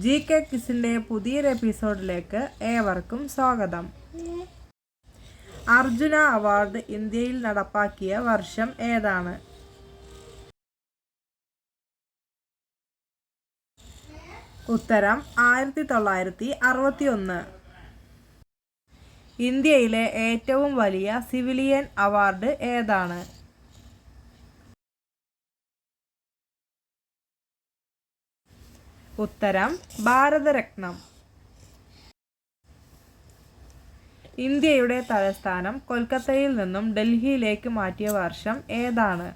G K കിസിന്റെ പുതിയൊരു എപ്പിസോഡിലേക്ക് ഏവർക്കും സ്വാഗതം. അർജുന അവാർഡ് ഇന്ത്യയിൽ നടപ്പാക്കിയ വർഷം ഏതാണ്? ഉത്തരം ആയിരത്തി തൊള്ളായിരത്തി അറുപത്തി ഒന്ന് ഇന്ത്യയിലെ ഏറ്റവും വലിയ സിവിലിയൻ അവാർഡ് ഏതാണ്? ഉത്തരം ഭാരതരത്നം. ഇന്ത്യയുടെ തലസ്ഥാനം കൊൽക്കത്തയിൽ നിന്നും ഡൽഹിയിലേക്ക് മാറ്റിയ വർഷം ഏതാണ്?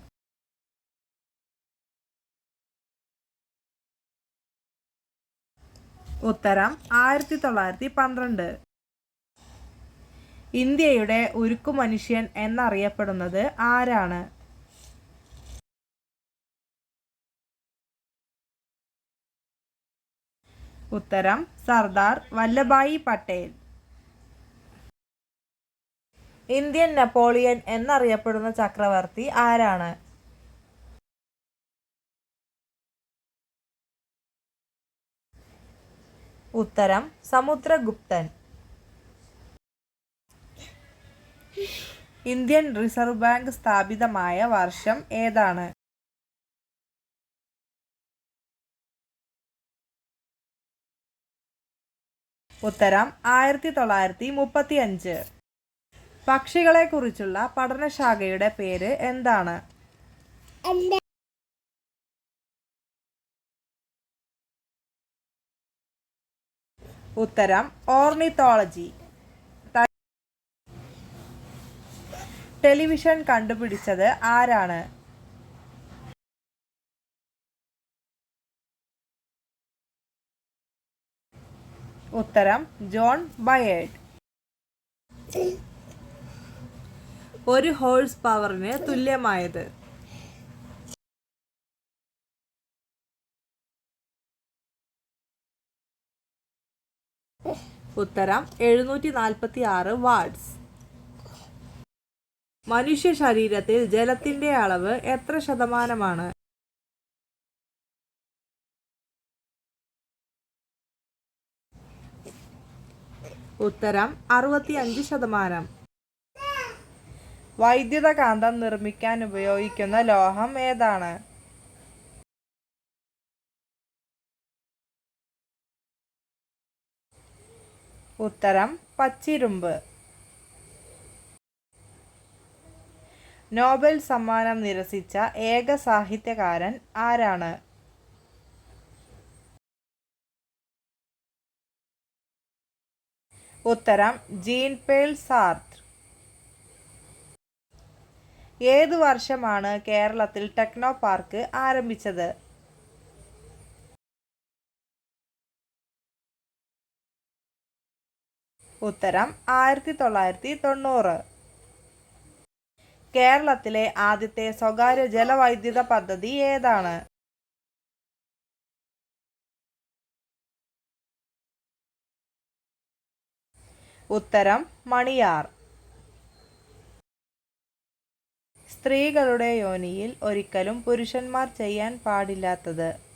ഉത്തരം ആയിരത്തി തൊള്ളായിരത്തി പന്ത്രണ്ട് ഇന്ത്യയുടെ ഉരുക്കു മനുഷ്യൻ എന്നറിയപ്പെടുന്നത് ആരാണ്? ഉത്തരം സർദാർ വല്ലഭായി പട്ടേൽ. ഇന്ത്യൻ നെപ്പോളിയൻ എന്നറിയപ്പെടുന്ന ചക്രവർത്തി ആരാണ്? ഉത്തരം സമുദ്രഗുപ്തൻ. ഇന്ത്യൻ റിസർവ് ബാങ്ക് സ്ഥാപിതമായ വർഷം ഏതാണ്? ഉത്തരം ആയിരത്തി തൊള്ളായിരത്തി മുപ്പത്തി അഞ്ച് പക്ഷികളെക്കുറിച്ചുള്ള പഠനശാഖയുടെ പേര് എന്താണ്? ഉത്തരം ഓർണിത്തോളജി. ടെലിവിഷൻ കണ്ടുപിടിച്ചത് ആരാണ്? ഉത്തരം ജോൺ ബയേഡ് ഒരു ഹോഴ്സ് പവറിന് തുല്യമായത്. ഉത്തരം എഴുന്നൂറ്റി നാൽപ്പത്തി ആറ് വാർഡ്സ് മനുഷ്യ ശരീരത്തിൽ ജലത്തിന്റെ അളവ് എത്ര ശതമാനമാണ്? ഉത്തരം അറുപത്തിയഞ്ച് ശതമാനം. വൈദ്യുത കാന്തം നിർമ്മിക്കാൻ ഉപയോഗിക്കുന്ന ലോഹം ഏതാണ്? ഉത്തരം പച്ചിരുമ്പ്. നോബൽ സമ്മാനം നിരസിച്ച ഏക സാഹിത്യകാരൻ ആരാണ്? ഉത്തരം ജീൻ പേൾ സാർത്ത്. ഏത് വർഷമാണ് കേരളത്തിൽ ടെക്നോ പാർക്ക് ആരംഭിച്ചത്? ഉത്തരം ആയിരത്തി തൊള്ളായിരത്തി തൊണ്ണൂറ് കേരളത്തിലെ ആദ്യത്തെ സ്വകാര്യ ജലവൈദ്യുത പദ്ധതി ഏതാണ്? ഉത്തരം മണിയാർ. സ്ത്രീകളുടെ യോനിയിൽ ഒരിക്കലും പുരുഷന്മാർ ചെയ്യാൻ പാടില്ലാത്തത്.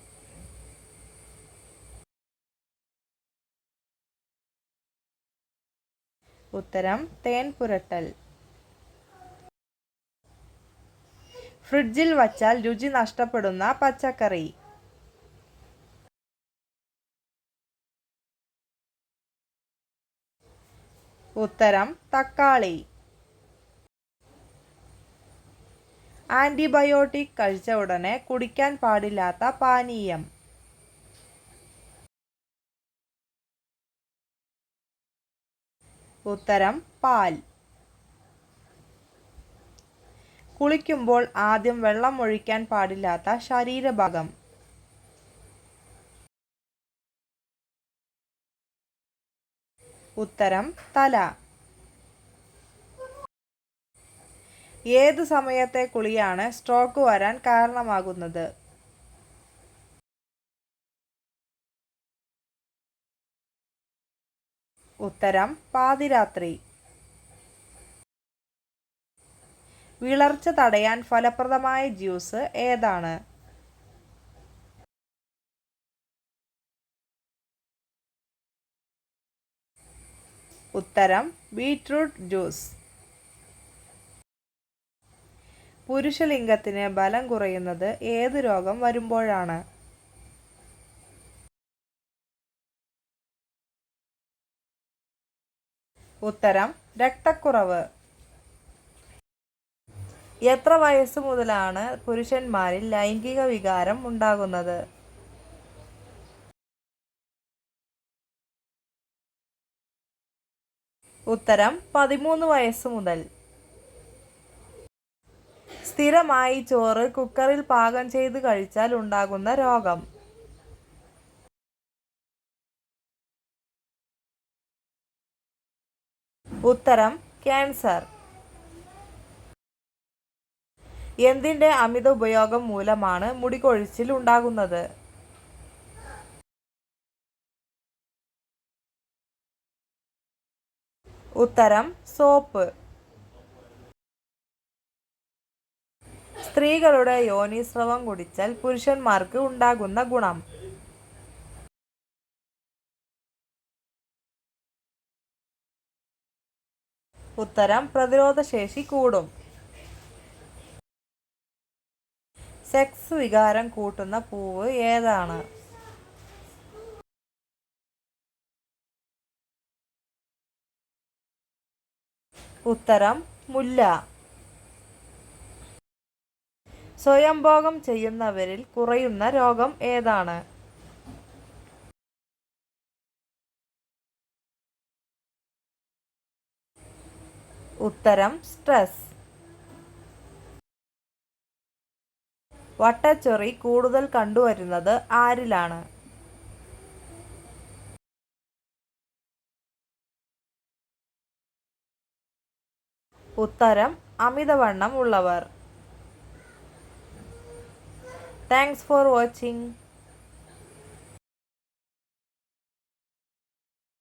ഉത്തരം തേൻ പുരട്ടൽ. ഫ്രിഡ്ജിൽ വച്ചാൽ രുചി നഷ്ടപ്പെടുന്ന പച്ചക്കറി. ഉത്തരം തക്കാളി. ആന്റിബയോട്ടിക് കഴിച്ച ഉടനെ കുടിക്കാൻ പാടില്ലാത്ത പാനീയം. ഉത്തരം പാൽ. കുളിക്കുമ്പോൾ ആദ്യം വെള്ളം ഒഴിക്കാൻ പാടില്ലാത്ത ശരീരഭാഗം. ഉത്തരം തല. ഏത് സമയത്തെ കുളിയാണ് സ്ട്രോക്ക് വരാൻ കാരണമാകുന്നത്? ഉത്തരം പാതിരാത്രി. വിളർച്ച തടയാൻ ഫലപ്രദമായ ജ്യൂസ് ഏതാണ്? ഉത്തരം ബീട്രൂട്ട് ജ്യൂസ്. പുരുഷലിംഗത്തിന് ബലം കുറയുന്നത് ഏത് രോഗം വരുമ്പോഴാണ്? ഉത്തരം രക്തക്കുറവ്. എത്ര വയസ്സ് മുതലാണ് പുരുഷന്മാരിൽ ലൈംഗിക വികാരം ഉണ്ടാകുന്നത്? ഉത്തരം പതിമൂന്ന് വയസ്സ് മുതൽ. സ്ഥിരമായി ചോറ് കുക്കറിൽ പാകം ചെയ്ത് കഴിച്ചാൽ ഉണ്ടാകുന്ന രോഗം. ഉത്തരം ക്യാൻസർ. എന്തിന്റെ അമിത ഉപയോഗം മൂലമാണ് മുടികൊഴിച്ചിൽ ഉണ്ടാകുന്നത്? ഉത്തരം സോപ്പ്. സ്ത്രീകളുടെ യോനിസ്രവം കുടിച്ചാൽ പുരുഷന്മാർക്ക് ഉണ്ടാകുന്ന ഗുണം. ഉത്തരം പ്രതിരോധശേഷി കൂടും. സെക്സ് വികാരം കൂട്ടുന്ന പൂവ് ഏതാണ്? ഉത്തരം മുല്ല. സ്വയംഭോഗം ചെയ്യുന്നവരിൽ കുറയുന്ന രോഗം ഏതാണ്? ഉത്തരം സ്ട്രെസ് വട്ടച്ചൊറി കൂടുതൽ കണ്ടുവരുന്നത് ആരിലാണ്? ഉത്തരം അമിതവണ്ണം ഉള്ളവർ. Thanks for watching